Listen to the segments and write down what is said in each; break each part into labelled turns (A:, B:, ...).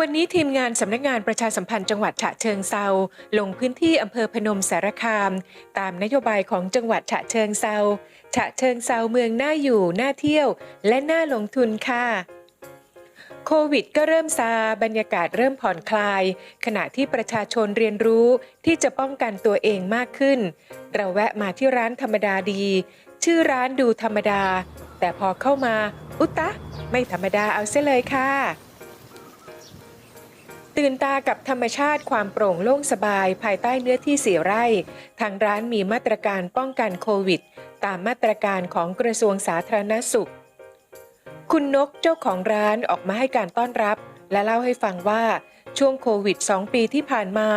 A: วันนี้ทีมงานสำนักงานประชาสัมพันธ์จังหวัดฉะเชิงเซาลงพื้นที่อำเภอพนมสารคาม ตามนโยบายของจังหวัดฉะเชิงเซาฉะเชิงเซาเมืองน่าอยู่น่าเที่ยว และน่าลงทุนค่ะโควิดก็เริ่มซาบรรยากาศเริ่มผ่อนคลาย ขณะที่ประชาชนเรียนรู้ที่จะป้องกันตัวเองมากขึ้น เราแวะมาที่ร้านธรรมดาดี ชื่อร้านดูธรรมดา แต่พอเข้ามา อุตตะไม่ธรรมดาเอาเสียเลยค่ะ ตื่นตากับธรรมชาติความโปร่งโล่งสบาย ภายใต้เนื้อที่สี่ไร่ ทางร้านมีมาตรการป้องกันโควิด ตามมาตรการของกระทรวงสาธารณสุข คุณนกเจ้าของร้านออกมาให้การต้อนรับ และเล่าให้ฟังว่าช่วงโควิด 2 ปีที่ผ่านมา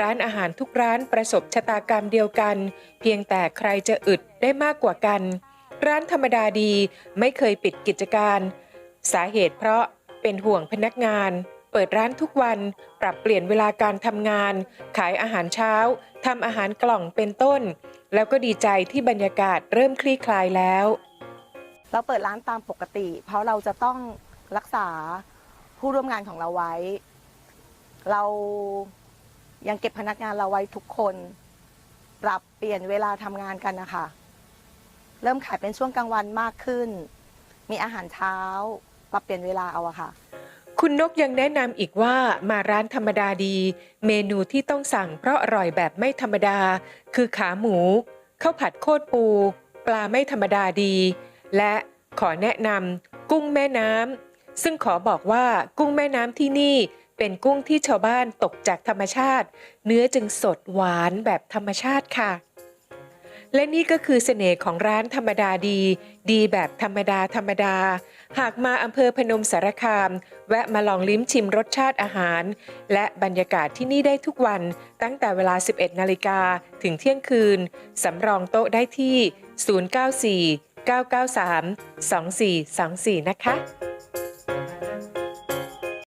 A: ร้านอาหารทุกร้านประสบชะตากรรมเดียวกัน เพียงแต่ใครจะอึดได้มากกว่ากัน ร้านธรรมดาดีไม่เคยปิดกิจการ สาเหตุเพราะเป็นห่วงพนักงาน เปิดร้านทุกวัน ปรับเปลี่ยนเวลาการทำงาน ขายอาหารเช้าทำอาหารกล่องเป็นต้น แล้วก็ดีใจที่บรรยากาศเริ่มคลี่คลายแล้ว
B: เราเปิดร้านตามปกติ เพราะเราจะต้องรักษาผู้ร่วมงานของเราไว้ เรายังเก็บพนักงานเราไว้ทุกคน ปรับเปลี่ยนเวลาทำงานกันนะคะ เริ่มขายเป็นช่วงกลางวันมากขึ้น มีอาหารเช้า ปรับเปลี่ยนเวลาเอาอะค่ะ
A: คุณนกยังแนะนำอีกว่ามาร้านธรรมดาดี เมนูที่ต้องสั่งเพราะอร่อยแบบไม่ธรรมดา คือขาหมูข้าวผัดโคตรปู ปลาไม่ธรรมดาดี และขอแนะนำกุ้งแม่น้ำซึ่งขอบอกว่ากุ้งแม่น้ำที่นี่เป็นกุ้งที่ชาวบ้านตกจากธรรมชาติ เนื้อจึงสดหวานแบบธรรมชาติค่ะ และนี่ก็คือเสน่ห์ของร้านธรรมดาดี ดีแบบธรรมดาธรรมดา หากมาอำเภอพนมสารคาม แวะมาลองลิ้มชิมรสชาติอาหาร และบรรยากาศที่นี่ได้ทุกวัน ตั้งแต่เวลา 11 นาฬิกาถึงเที่ยงคืน สำรองโต๊ะได้ที่ 094 993 2424 นะคะ